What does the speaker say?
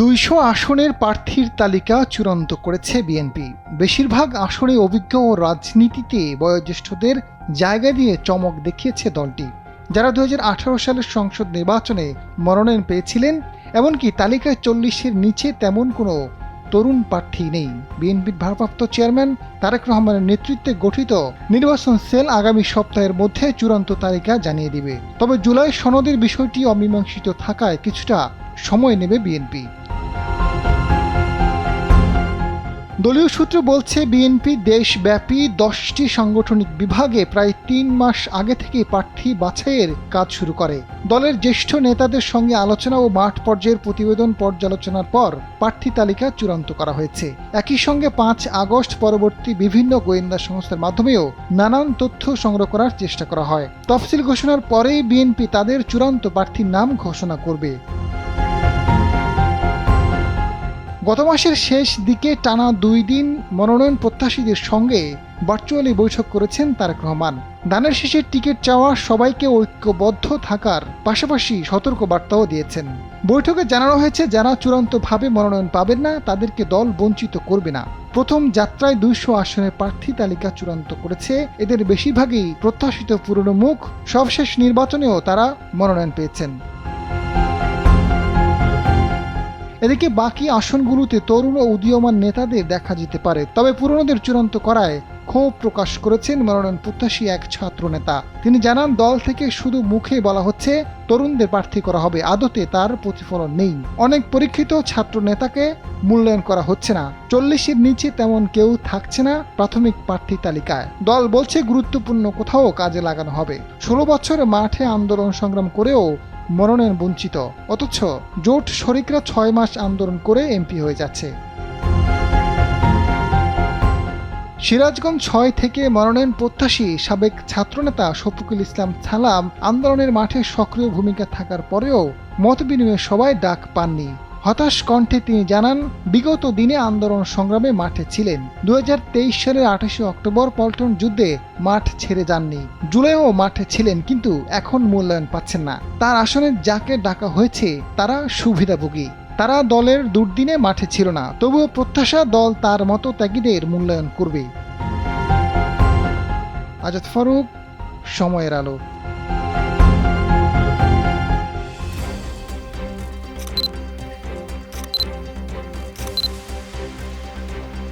দুইশো আসনের প্রার্থীর তালিকা চূড়ান্ত করেছে বিএনপি। বেশিরভাগ আসনে অভিজ্ঞ ও রাজনীতিতে বয়োজ্যেষ্ঠদের জায়গা দিয়ে চমক দেখিয়েছে দলটি। যারা দু হাজার আঠারো সালের সংসদ নির্বাচনে মনোনয়ন পেয়েছিলেন, এমনকি তালিকায় চল্লিশের নিচে তেমন কোনো তরুণ প্রার্থী নেই। বিএনপির ভারপ্রাপ্ত চেয়ারম্যান তারেক রহমানের নেতৃত্বে গঠিত নির্বাচন সেল আগামী সপ্তাহের মধ্যে চূড়ান্ত তালিকা জানিয়ে দিবে। তবে জুলাই সনদের বিষয়টি অমীমাংসিত থাকায় কিছুটা সময় নেবে বিএনপি। দলীয় সূত্র বলছে, বিএনপি দেশব্যাপী দশটি সাংগঠনিক বিভাগে প্রায় তিন মাস আগে থেকে প্রার্থী বাছাইয়ের কাজ শুরু করে। দলের জ্যেষ্ঠ নেতাদের সঙ্গে আলোচনা ও মাঠ পর্যায়ের প্রতিবেদন পর্যালোচনার পর প্রার্থী তালিকা চূড়ান্ত করা হয়েছে। একই সঙ্গে পাঁচ আগস্ট পরবর্তী বিভিন্ন গোয়েন্দা সংস্থার মাধ্যমেও নানান তথ্য সংগ্রহ করার চেষ্টা করা হয়। তফসিল ঘোষণার পরেই বিএনপি তাদের চূড়ান্ত প্রার্থীর নাম ঘোষণা করবে। গত মাসের শেষ দিকে টানা দুই দিন মনোনয়ন প্রত্যাশীদের সঙ্গে ভার্চুয়ালি বৈঠক করেছেন তারেক রহমান। দানের শেষের টিকিট চাওয়া সবাইকে ঐক্যবদ্ধ থাকার পাশাপাশি সতর্ক বার্তাও দিয়েছেন। বৈঠকে জানানো হয়েছে, যারা চূড়ান্তভাবে মনোনয়ন পাবেন না, তাদেরকে দল বঞ্চিত করবে না। প্রথম যাত্রায় দুইশো আসনের প্রার্থী তালিকা চূড়ান্ত করেছে। এদের বেশিরভাগই প্রত্যাশিত পুরনো মুখ। সবশেষ নির্বাচনেও তারা মনোনয়ন পেয়েছেন। এদিকে বাকি আসনগুলোতে তরুণ ও উদীয়মান নেতাদের দেখা যেতে পারে। তবে পুরনোদের চূড়ান্ত করায় ক্ষোভ প্রকাশ করেছেন মনোনয়ন প্রত্যাশী এক ছাত্র নেতা। তিনি জানান, দল থেকে শুধু মুখে বলা হচ্ছে, তরুণদের প্রার্থী করা হবে। আদতে তার প্রতিফলন নেই। অনেক পরীক্ষিত ছাত্র নেতাকে মূল্যায়ন করা হচ্ছে না। চল্লিশের নিচে তেমন কেউ থাকছে না প্রাথমিক প্রার্থী তালিকায়। দল বলছে, গুরুত্বপূর্ণ কোথাও কাজে লাগানো হবে। ষোলো বছর মাঠে আন্দোলন সংগ্রাম করেও মনোনয়ন বঞ্চিত। অথচ জোট শরিকরা ছয় মাস আন্দোলন করে এমপি হয়ে যাচ্ছে। সিরাজগঞ্জ ছয় থেকে মনোনয়ন প্রত্যাশী সাবেক ছাত্রনেতা শফিকুল ইসলাম ছালাম আন্দোলনের মাঠে সক্রিয় ভূমিকা থাকার পরেও মতবিনিময়ে সবাই ডাক পাননি। হতাশ কণ্ঠে তিনি জানান, বিগত দিনে আন্দোলন সংগ্রামে মাঠে ছিলেন। দু হাজার তেইশ সালের আঠাশে অক্টোবর পল্টন যুদ্ধে মাঠ ছেড়ে যাননি। জুলাইও মাঠে ছিলেন কিন্তু এখন মূল্যায়ন পাচ্ছেন না। তার আসনে যাকে ডাকা হয়েছে, তারা সুবিধাভোগী তারা দলের দুর্দিনে মাঠে ছিল না, তবুও প্রত্যাশা দল তার মতো ত্যাগীদের মূল্যায়ন করবে। আজাদ ফারুক, সময়ের আলো।